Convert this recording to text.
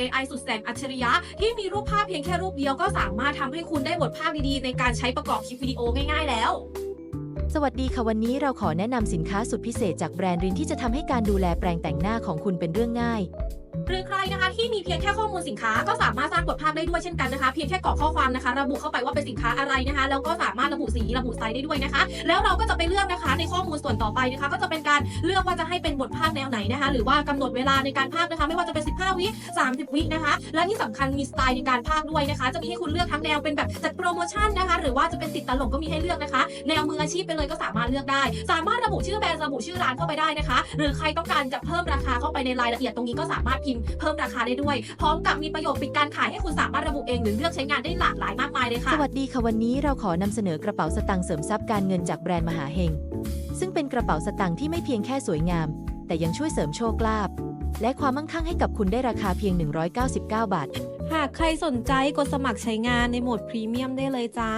AI สุดแสนอัจฉริยะ ที่มีรูปภาพเพียงแค่รูปเดียวก็สามารถทำให้คุณได้บทภาพดีๆ ในการใช้ประกอบคลิปวิดีโอง่ายๆ แล้ว สวัสดีค่ะวันนี้เราขอแนะนำสินค้าสุดพิเศษจากแบรนด์รินที่จะทำให้การดูแลแปรงแต่งหน้าของคุณเป็นเรื่องง่าย หรือใครนะคะที่มีเพียงแค่ข้อมูลสินค้าก็สามารถสร้างบทภาพได้ด้วยเช่นกันนะคะ เพียงแค่กรอกข้อความนะคะ ระบุเข้าไปว่าเป็นสินค้าอะไรนะคะ แล้วก็สามารถระบุสีระบุไซส์ได้ด้วยนะคะ แล้วเราก็จะไปเลือกนะคะในข้อมูลส่วนต่อไปนะคะ ก็จะเป็นการเลือกว่าจะให้เป็นบทภาพแนวไหนนะคะ หรือว่ากำหนดเวลาในการภาพนะคะ ไม่ว่าจะเป็น 15 วิ30 วินะคะ และที่สำคัญมีสไตล์ในการภาคด้วยนะคะ จะมีให้คุณเลือกทั้งแนวเป็นแบบจัดโปรโมชั่นนะคะ หรือว่าจะเป็นติดตลกก็มีให้เลือกนะคะ แนวมืออาชีพไปเลยก็สามารถเลือกได้ สามารถระบุชื่อแบรนด์ระบุชื่อร้านเข้าไปได้นะคะ หรือใครต้องการจะเพิ่มราคาเข้าไปในรายละเอียดตรงนี้ก็สามารถพิมพ์เพิ่มราคาได้ด้วย พร้อมกับมีประโยคปิดการขายให้คุณสามารถระบุเองหรือเลือกใช้งานได้หลากหลายมากมายเลยค่ะ สวัสดีค่ะวันนี้เราขอนำเสนอกระเป๋าสตางค์เสริมทรัพย์การเงินจากแบรนด์มหาเฮงซึ่งเป็นกระเป๋าสตางค์ที่ไม่เพียงแค่สวยงาม แต่ยังช่วยเสริมโชคลาภและความมั่งคั่งให้กับคุณได้ราคาเพียง 199 บาท หากใครสนใจกดสมัครใช้งานในโหมดพรีเมียมได้เลยจ้า